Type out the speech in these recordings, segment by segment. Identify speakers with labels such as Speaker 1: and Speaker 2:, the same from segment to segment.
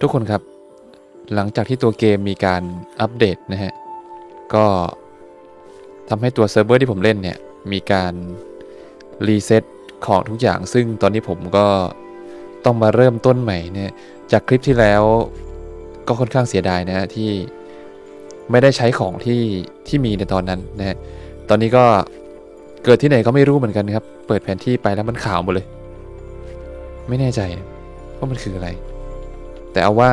Speaker 1: ทุกคนครับ หลังจากที่ตัวเกมมีการอัปเดตนะฮะ ก็ทำให้ตัวเซิร์ฟเวอร์ที่ผมเล่นเนี่ย มีการรีเซ็ตของทุกอย่าง ซึ่งตอนนี้ผมก็ต้องมาเริ่มต้นใหม่เนี่ยจากคลิปที่แล้วก็ค่อนข้างเสียดายนะฮะที่ไม่ได้ใช้ของที่ที่มีในตอนนั้นนะฮะ ตอนนี้ก็เกิดที่ไหนก็ไม่รู้เหมือนกันครับ เปิดแผนที่ไปแล้วมันขาวหมดเลย ไม่แน่ใจว่ามันคืออะไร แต่เอาว่า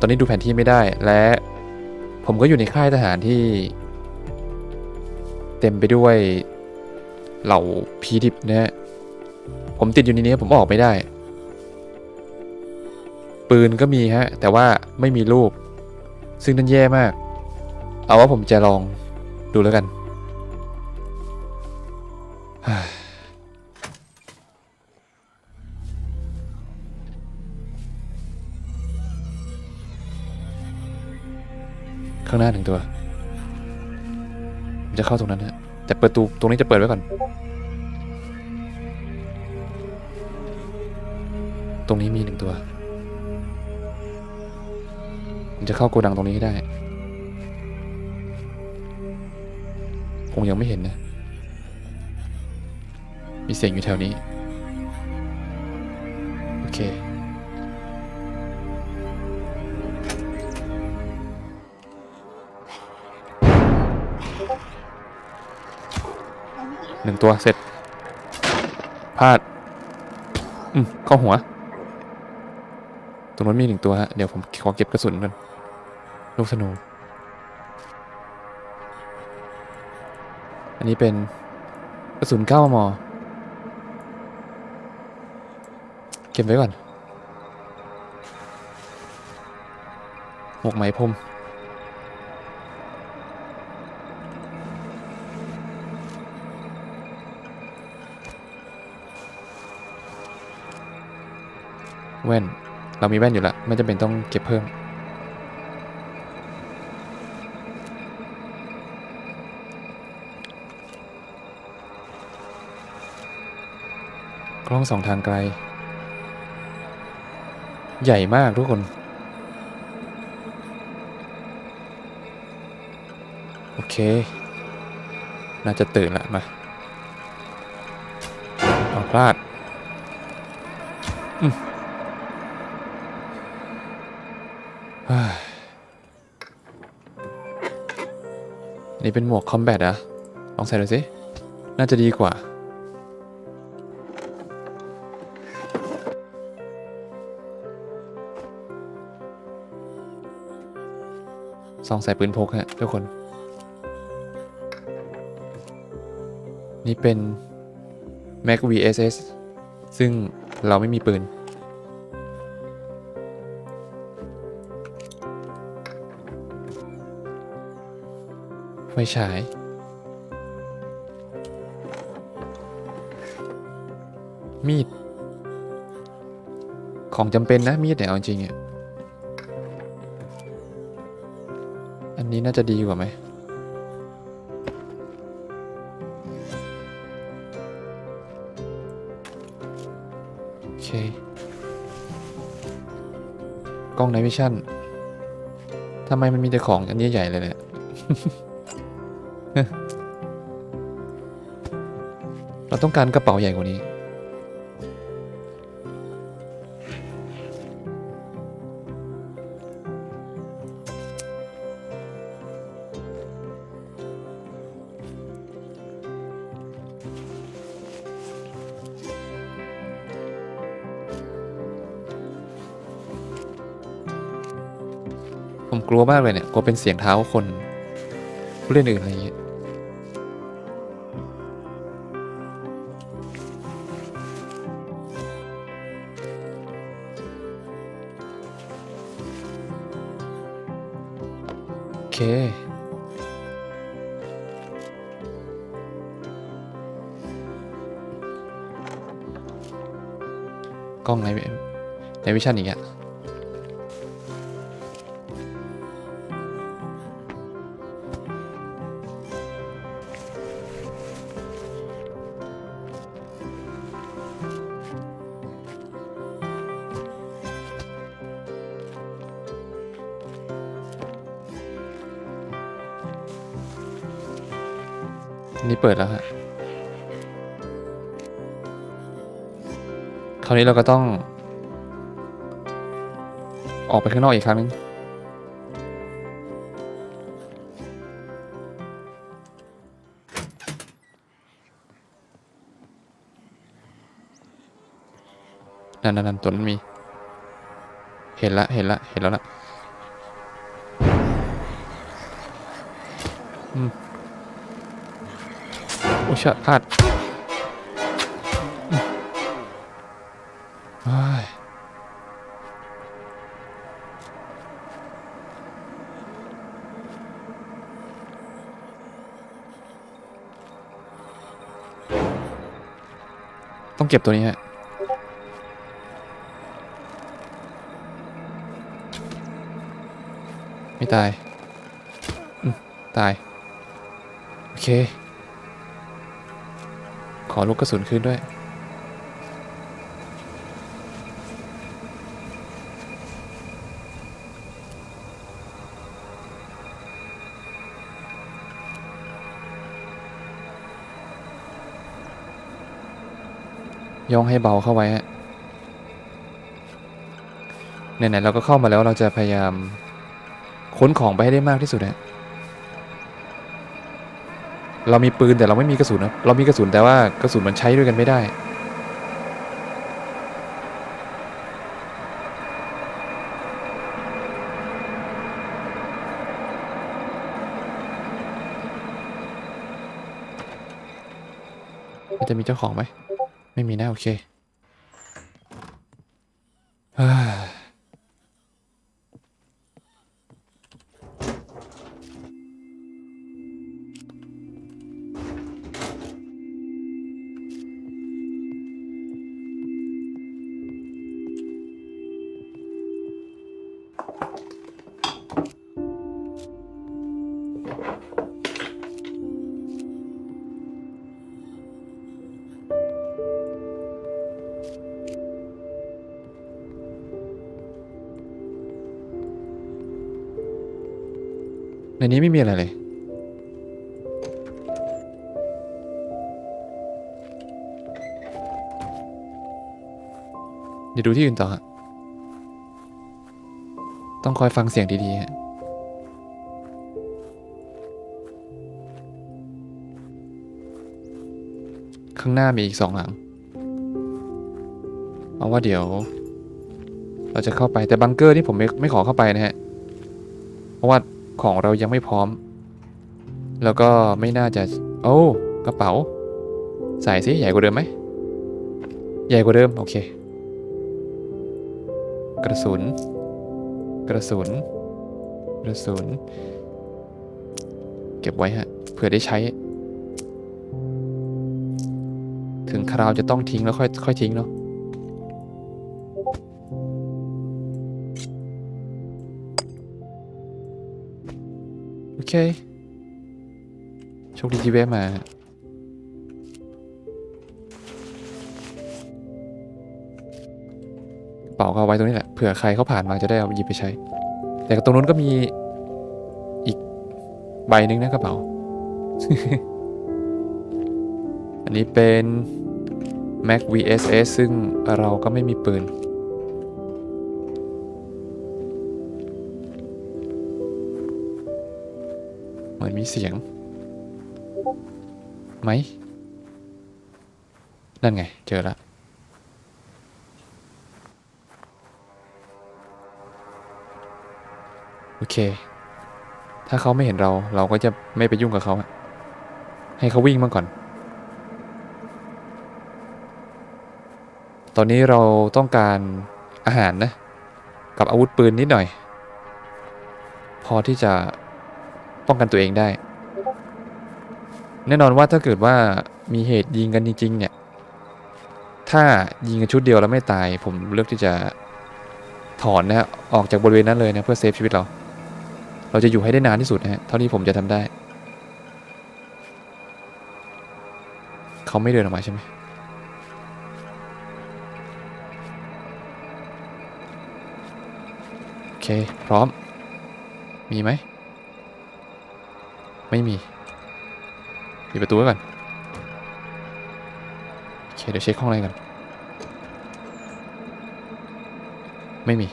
Speaker 1: ตอนนี้ดูแผนที่ไม่ได้และ ผมก็อยู่ในค่ายทหารที่ เต็มไปด้วยเหล่าพีดิบนะฮะผมติดอยู่ในนี้ผมออกไม่ได้ ปืนก็มีฮะ แต่ว่าไม่มีรูป ซึ่งนั่นแย่มาก เอาว่าผมจะลองดูแล้วกัน ข้างหน้าหนึ่งตัวผมจะเข้าตรงนั้นฮะแต่ประตูตรงนี้จะเปิดไว้ก่อน ตรงนี้มีหนึ่งตัวผมจะเข้าโกดังตรงนี้ให้ได้คงยังไม่เห็นนะ มีเสียงอยู่แถวนี้ นึ่งตัวเสร็จพลาด อืมเข้าหัว ตรงนั้นมีหนึ่งตัวฮะ เดี๋ยวผมขอเก็บกระสุนกันลูกธนู อันนี้เป็นกระสุน9มมเก็บไว้ก่อนหมวกไหมพรม แว่น เรามีแว่นอยู่แล้วไม่จำเป็นต้องเก็บเพิ่ม กล้องสองทางไกล ใหญ่มากทุกคน โอเค น่าจะตื่นละมาเอาพลาดอื นี่เป็นหมวกคอมแบทอะลองใส่ดูสิ น่าจะดีกว่า ซองใส่ปืนพกฮะทุกคน นี่เป็น Mac VSS ซึ่งเราไม่มีปืน ไฟฉายมีด ของจำเป็นนะ มีดเนี่ยเอาจริงๆอะอันนี้น่าจะดีกว่าไหมโอเค กล้องไนวิชั่นทำไมมันมีแต่ของอันนี้ใหญ่เลยเนี่ย เราต้องการกระเป๋าใหญ่กว่านี้ ผมกลัวมากเลยเนี่ย กลัวเป็นเสียงเท้าคนผู้เล่นอื่นอะไรอย่างเงี้ย กล้องในในวิชั่นอีกอะ ปิดแล้วฮะคราวนี้เราก็ต้อง ออกไปข้างนอกอีกครั้งนึงนั่นนั่นนั่นตัวนั้นมี เห็นละ เห็นละ เห็นแล้วละอืม อ้ยชะพลาดต้องเก็บตัวนี้ฮะไม่ตาย ตาย โอเค ขอลูกกระสุนคืนด้วย ย่องให้เบาเข้าไว้ฮะไหนๆเราก็เข้ามาแล้วเราจะพยายามค้นของไปให้ได้มากที่สุดฮะ เรามีปืนแต่เราไม่มีกระสุนนะเรามีกระสุนแต่ว่ากระสุนมันใช้ด้วยกันไม่ได้ มันจะมีเจ้าของไหม ไม่มีนะโอเค ในนี้ไม่มีอะไรเลย เดี๋ยวดูที่อื่นต่อฮะต้องคอยฟังเสียงดีๆฮะข้างหน้ามีอีกสองหลัง เอาว่าเดี๋ยว เราจะเข้าไปแต่บังเกอร์นี่ผมไม่ไม่ขอเข้าไปนะฮะ เพราะว่า ของเรายังไม่พร้อม แล้วก็ไม่น่าจะโอ้กระเป๋า ใส่สิใหญ่กว่าเดิมไหมใหญ่กว่าเดิม โอเค กระสุน กระสุน กระสุน เก็บไว้ฮะเผื่อได้ใช้ ถึงคราวจะต้องทิ้งแล้วค่อยค่อยทิ้งเนาะ เค โชคดีที่แวะมากระเป๋าก็เอาไว้ตรงนี้แหละเผื่อใครเขาผ่านมาจะได้เอาหยิบไปใช้ แต่ตรงนู้นก็มีอีกใบหนึ่งนะกระเป๋า อันนี้เป็น Mac VSS ซึ่งเราก็ไม่มีปืน มีเสียงไหม นั่นไง เจอละโอเค ถ้าเขาไม่เห็นเราเราก็จะไม่ไปยุ่งกับเขาให้เขาวิ่งมาก่อน ตอนนี้เราต้องการอาหารนะ กับอาวุธปืนนิดหน่อย พอที่จะ ป้องกันตัวเองได้ แน่นอนว่าถ้าเกิดว่ามีเหตุยิงกันจริง ๆ เนี่ย ถ้ายิงกันชุดเดียวแล้วไม่ตาย ผมเลือกที่จะถอนนะฮะออกจากบริเวณนั้นเลยนะเพื่อเซฟชีวิตเรา เราจะอยู่ให้ได้นานที่สุดนะฮะเท่าที่ผมจะทำได้ เขาไม่เดินออกมาใช่ไหมโอเค พร้อม มีไหม ไม่มีปิดประตูไว้ก่อนโอเคเดี๋ยวเช็คห้องอะไรกันไม่มี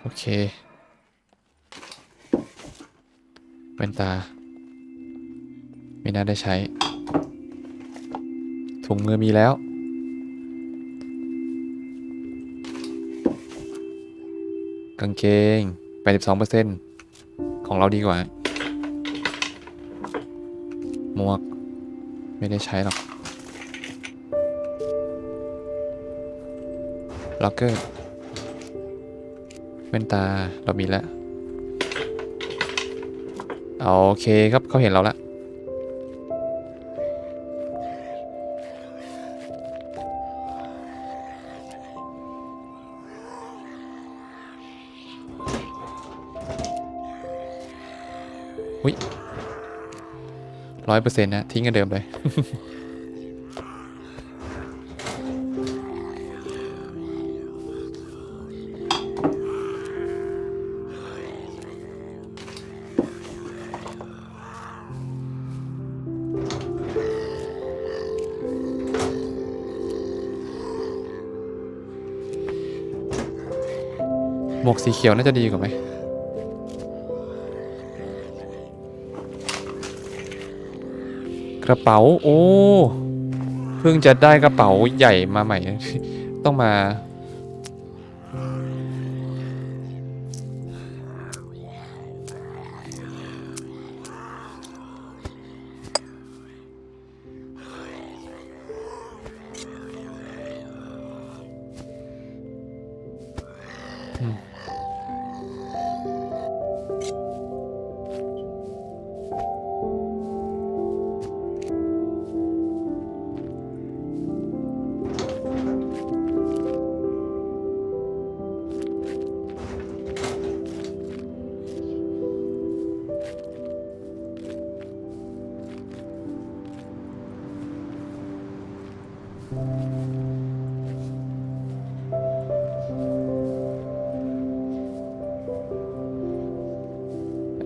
Speaker 1: โอเคแว่นตา ไม่น่าได้ใช้ ถุงมือมีแล้ว กางเกง 82%ของเราดีกว่า หมวก ไม่ได้ใช้หรอก ล็อกเกอร์แว่นตาเรามีแล้ว โอเคครับเขาเห็นเราแล้ว ร้อยเปอร์เซ็นต์นะทิ้งกันเดิมเลยหมวกสีเขียวน่าจะดีกว่าไหม ระเป๋า โอ้ เพิ่งจะได้กระเป๋าใหญ่มาใหม่ ต้องมา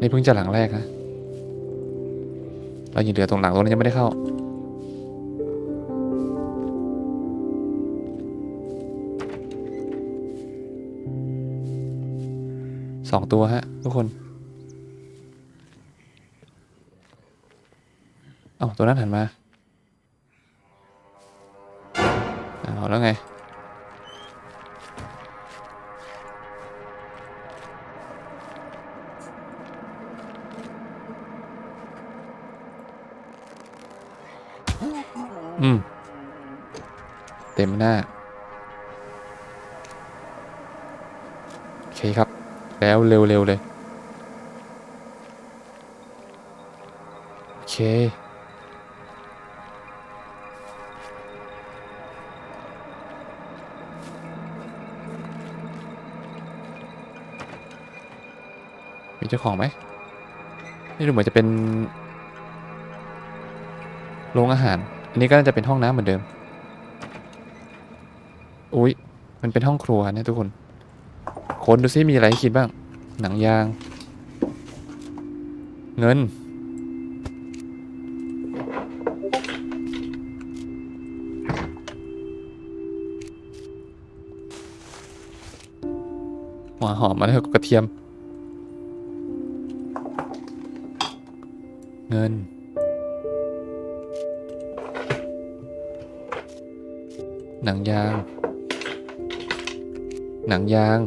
Speaker 1: นนี้เพิ่งจะหลังแรกนะเรายังเหลือตรงหลังตรงนั้นยังไม่ได้เข้า สองตัวฮะทุกคน เอ้าตัวนั้นหันมา เอาแล้วไง เต็มหน้า โอเคครับ แล้วเร็วๆเลย โอเค มีเจ้าของไหมนี่ดูเหมือนจะเป็นโรงอาหาร อันนี้ก็น่าจะเป็นห้องน้ำเหมือนเดิม อุ๊ยมันเป็นห้องครัวนะทุกคน คนดูซิมีอะไรให้คิดบ้าง หนังยาง เงิน หัวหอมมาแล้วก็กระเทียม เงินหนังยาง หนังยาง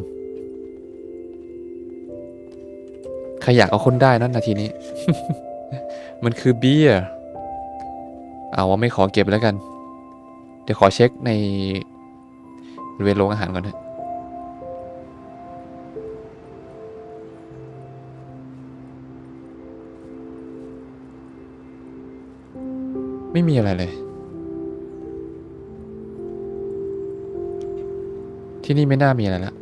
Speaker 1: ใครอยากเอาคนได้นั่นนาทีนี้ มันคือเบียร์เอาว่าไม่ขอเก็บแล้วกัน เดี๋ยวขอเช็คในบริเวณโรงอาหารก่อนเถอะไม่มีอะไรเลย ที่นี่ไม่น่ามีอะไรละ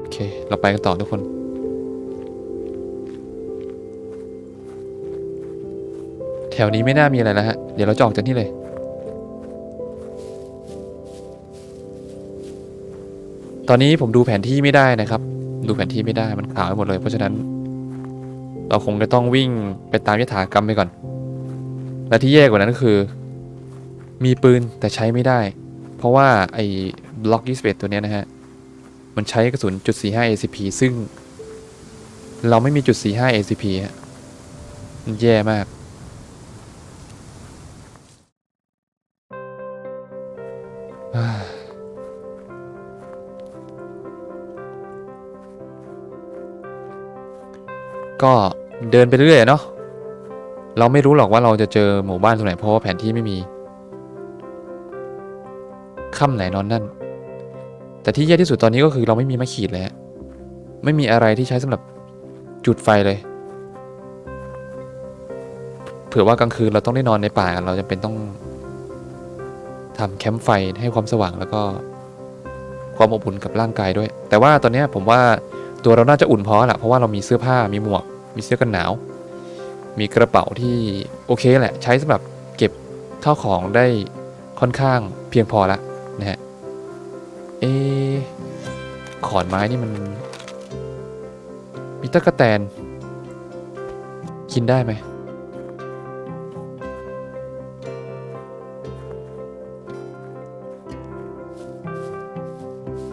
Speaker 1: โอเค เราไปกันต่อทุกคนแถวนี้ไม่น่ามีอะไรแล้วฮะ เดี๋ยวเราจอกจากนี่เลย ตอนนี้ผมดูแผนที่ไม่ได้นะครับ ดูแผนที่ไม่ได้ มันขาวไปหมดเลย เพราะฉะนั้น เราคงจะต้องวิ่งไปตามยถากรรมไปก่อน และที่แย่กว่านั้นก็คือ มีปืนแต่ใช้ไม่ได้ เพราะว่าไอ้บล็อก21ตัวนี้นะฮะ มันใช้กระสุนจุด45 ACP ซึ่ง เราไม่มีจุด45 ACP ฮะมันแย่มาก ก็เดินไปเรื่อยเนาะเราไม่รู้หรอกว่าเราจะเจอหมู่บ้านตรงไหนเพราะว่าแผนที่ไม่มี ค่ำไหนนอนนั่น แต่ที่แย่ที่สุดตอนนี้ก็คือเราไม่มีไม้ขีดเลยฮะไม่มีอะไรที่ใช้สำหรับจุดไฟเลย เผื่อว่ากลางคืนเราต้องได้นอนในป่าเราจะเป็นต้องทำแคมป์ไฟให้ความสว่างแล้วก็ความอบอุ่นกับร่างกายด้วย แต่ว่าตอนนี้ผมว่าตัวเราน่าจะอุ่นพอละเพราะว่าเรามีเสื้อผ้ามีหมวก มีเสื้อกันหนาว มีกระเป๋าที่โอเคแหละ ใช้สำหรับเก็บข้าวของได้ค่อนข้างเพียงพอละ นะฮะ เอ ขอนไม้นี่มันมีตะกะแตน กินได้ไหม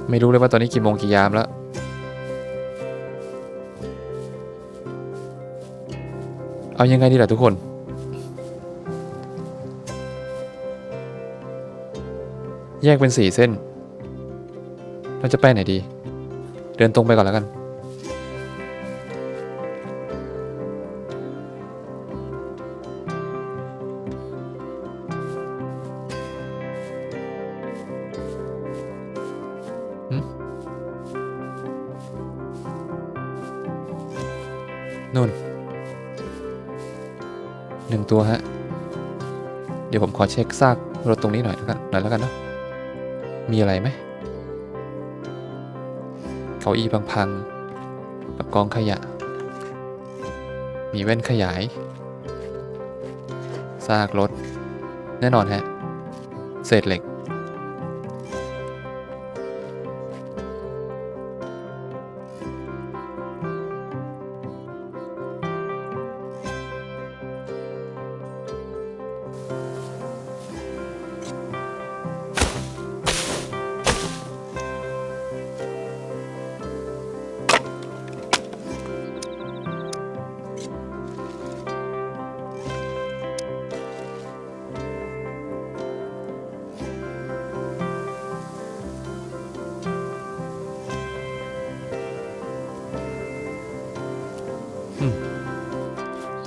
Speaker 1: ไม่รู้เลยว่าตอนนี้กี่โมงกี่ยามแล้ว เอายังไงดีล่ะทุกคน แยกเป็นสี่เส้น เราจะไปไหนดี เดินตรงไปก่อนแล้วกัน นู่นหนึ่งตัวฮะ เดี๋ยวผมขอเช็คซากรถตรงนี้หน่อยแล้วกันหน่อยแล้วกันเนาะ มีอะไรไหมเก้าอี้พังๆกับกองขยะ มีแว่นขยาย ซากรถ แน่นอนฮะ เศษเหล็ก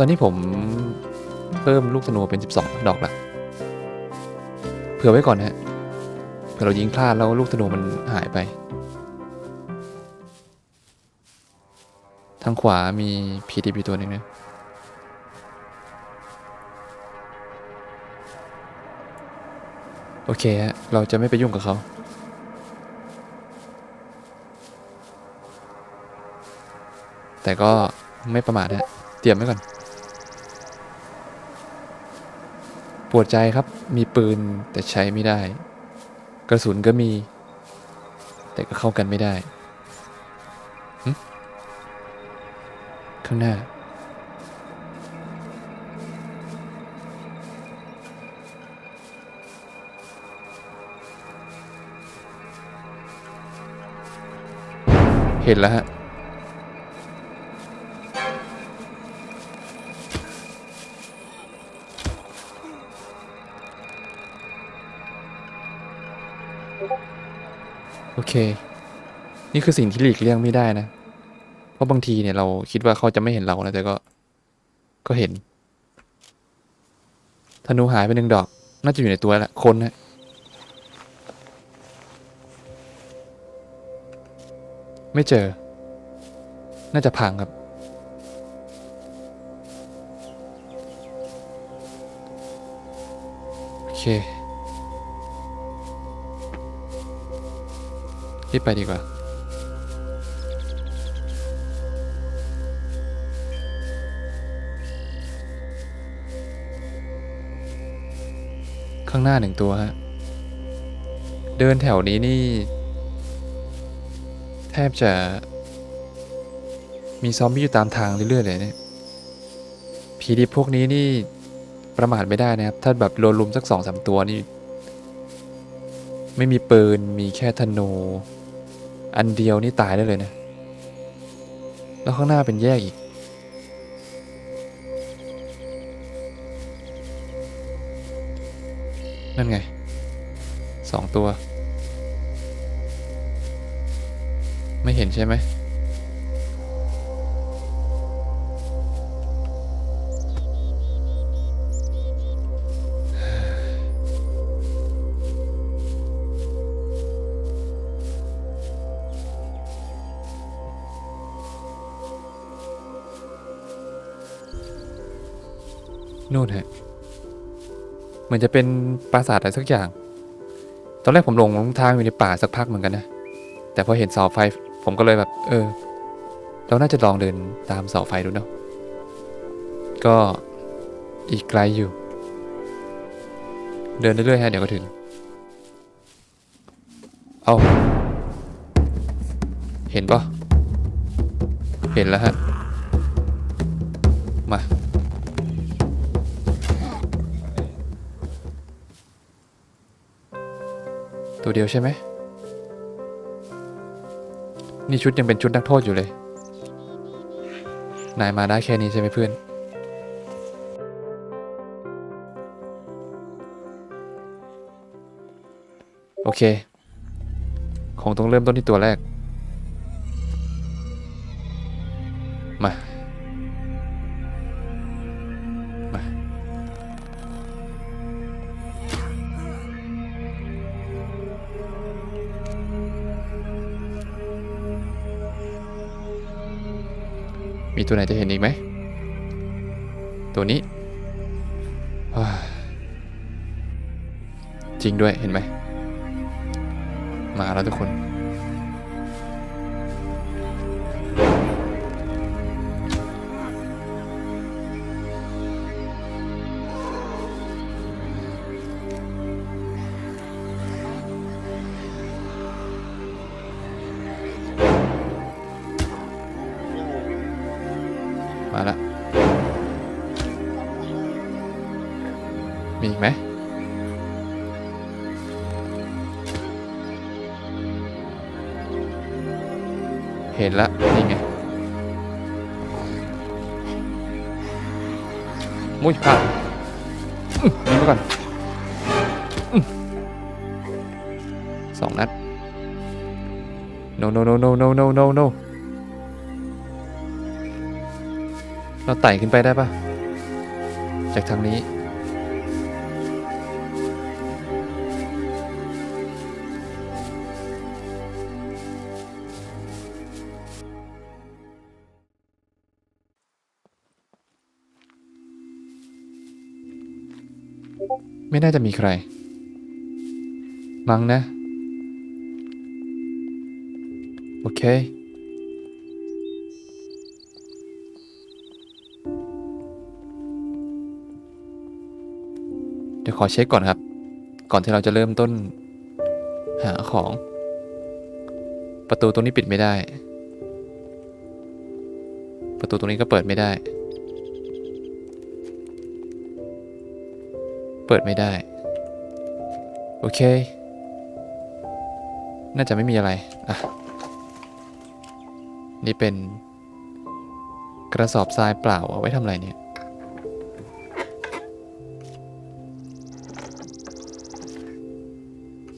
Speaker 1: อนนี้ผมเพิ่มลูกธนูเป็น 12 ดอกละเผื่อไว้ก่อนนะฮะเผื่อเรายิงพลาดแล้วลูกธนูมันหายไป ทางขวามี PDP ตัวหนึ่งนะโอเคฮะ เราจะไม่ไปยุ่งกับเขาแต่ก็ไม่ประมาทฮะ เตรียมไว้ก่อน ปวดใจครับ มีปืนแต่ใช้ไม่ได้ กระสุนก็มี แต่ก็เข้ากันไม่ได้หึข้างหน้า เห็นแล้วฮะ โอเค นี่คือสิ่งที่หลีกเลี่ยงไม่ได้นะ เพราะบางทีเนี่ยเราคิดว่าเขาจะไม่เห็นเรานะแต่ก็ ก็เห็น ธนูหายไปหนึ่งดอก น่าจะอยู่ในตัวแหละคนนะไม่เจอ น่าจะพังครับ โอเค รีบไปดีกว่า ข้างหน้าหนึ่งตัวฮะ เดินแถวนี้นี่ แทบจะ มีซอมบี้อยู่ตามทางเรื่อยๆเลยเนี่ยผีดิบพวกนี้นี่ประมาทไม่ได้นะครับ ถ้าแบบโดนลุมสักสองสามตัวนี่ ไม่มีปืน มีแค่ธนู อันเดียวนี่ตายได้เลยนะ แล้วข้างหน้าเป็นแยกอีก นั่นไง สองตัว ไม่เห็นใช่ไหม นู่นฮะเหมือนจะเป็นปราสาทอะไรสักอย่าง ตอนแรกผมหลงทางอยู่ในป่าสักพักเหมือนกันนะ แต่พอเห็นเสาไฟผมก็เลยแบบ เออ เราน่าจะลองเดินตามเสาไฟดูเนาะ ก็อีกไกลอยู่ เดินเรื่อยๆฮะเดี๋ยวก็ถึง เอาเห็นปะเห็นแล้วฮะ ตัวเดียวใช่ไหม นี่ชุดยังเป็นชุดนักโทษอยู่เลย นายมาได้แค่นี้ใช่ไหมเพื่อน โอเค คงต้องเริ่มต้นที่ตัวแรก มีตัวไหนจะเห็นอีกไหม ตัวนี้ จริงด้วยเห็นไหม มาแล้วทุกคน นละนี่ไงมุ้ยพลาดอื้อยิงไปก่อนสองนัด no no no no no no no no เราไต่ขึ้นไปได้ปะจากทางนี้ ไม่น่าจะมีใครมั้งนะ โอเค เดี๋ยวขอเช็คก่อนครับ ก่อนที่เราจะเริ่มต้น หาของ ประตูตรงนี้ปิดไม่ได้ ประตูตรงนี้ก็เปิดไม่ได้ ปิดไม่ได้ โอเค น่าจะไม่มีอะไร อะ นี่เป็น กระสอบทรายเปล่าเอาไว้ทำอะไรเนี่ย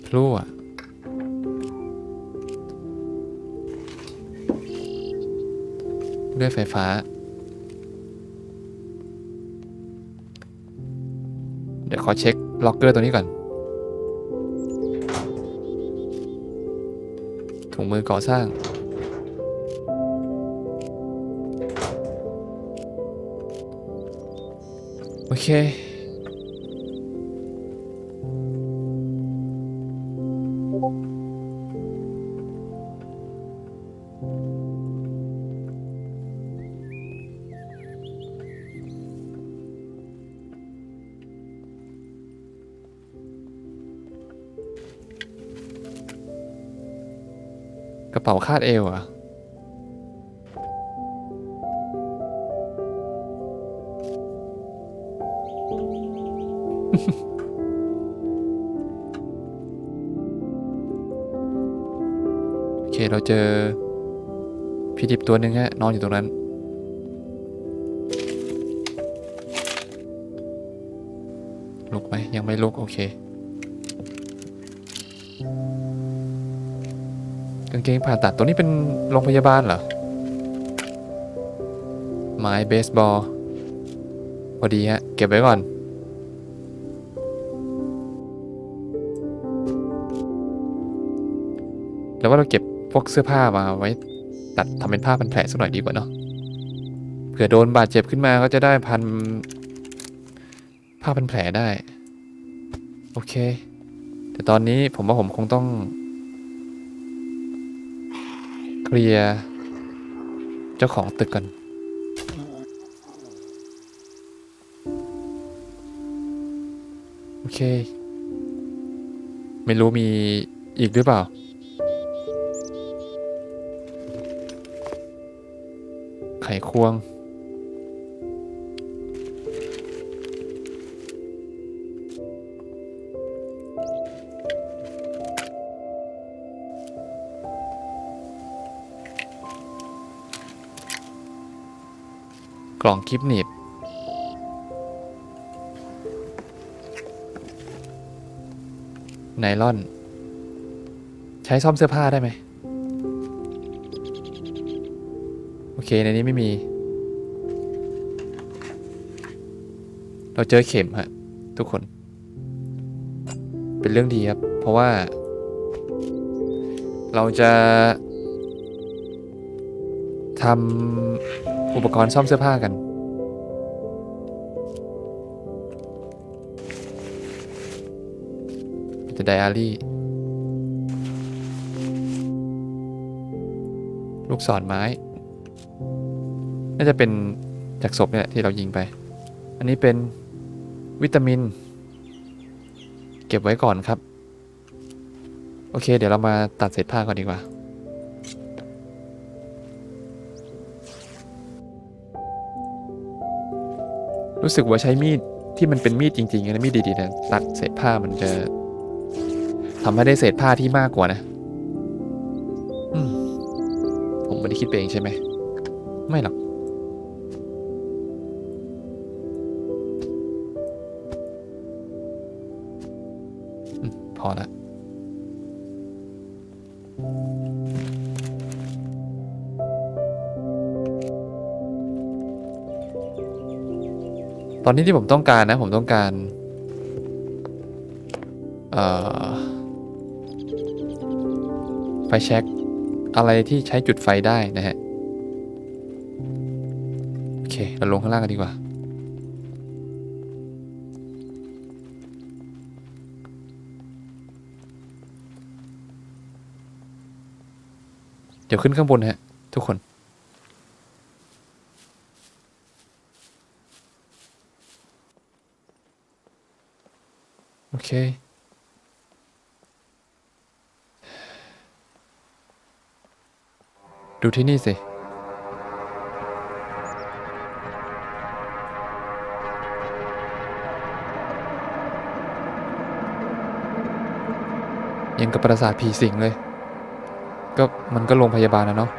Speaker 1: พลั่วเลื่อยไฟฟ้า ดี๋ยวขอเช็คล็อกเกอร์ตัวนี้ก่อน ถุงมือก่อสร้าง โอเค กระเป๋าคาดเอวอะโอเค เราเจอพี่ดิบตัวหนึ่งฮะ นอนอยู่ตรงนั้น ลุกไหมยังไม่ลุก โอเค กางเกงผ่าตัดตัวนี้เป็นโรงพยาบาลเหรอ ไม้เบสบอล พอดีฮะ เก็บไว้ก่อน แล้วว่าเราเก็บพวกเสื้อผ้ามาไว้ตัดทำเป็นผ้าพันแผลสักหน่อยดีกว่าเนาะ เผื่อโดนบาดเจ็บขึ้นมาก็จะได้พันผ้าพันแผลได้ โอเค แต่ตอนนี้ผมว่าผมคงต้อง เคลียร์เจ้าของตึกก่อนโอเค ไม่รู้มีอีกหรือเปล่า ไขควง กล่องกิฟต์หนีบไนลอน ใช้ซ่อมเสื้อผ้าได้ไหม โอเค ในนี้ไม่มี เราเจอเข็มฮะ ทุกคน เป็นเรื่องดีครับ เพราะว่า เราจะทำ อุปกรณ์ซ่อมเสื้อผ้ากัน จะไดอารี่ ลูกศรไม้ น่าจะเป็นจากศพเนี่ยที่เรายิงไป อันนี้เป็นวิตามิน เก็บไว้ก่อนครับ โอเค เดี๋ยวเรามาตัดเศษผ้าก่อนดีกว่า รู้สึกว่าใช้มีดที่มันเป็นมีดจริงๆนะมีดดีๆนะตัดเศษผ้ามันจะทำให้ได้เศษผ้าที่มากกว่านะอืมผมไม่ได้คิดไปเองใช่ไหม ไม่หรอก ตอนนี้ที่ผมต้องการนะผมต้องการ เอ่อ ไฟแช็กอะไรที่ใช้จุดไฟได้นะฮะ โอเค เราลงข้างล่างกันดีกว่า เดี๋ยวขึ้นข้างบนฮะ ทุกคน โอเค ดูที่นี่สิ ยังกับปราสาทผีสิงเลย ก็มันก็โรงพยาบาลนะเนาะ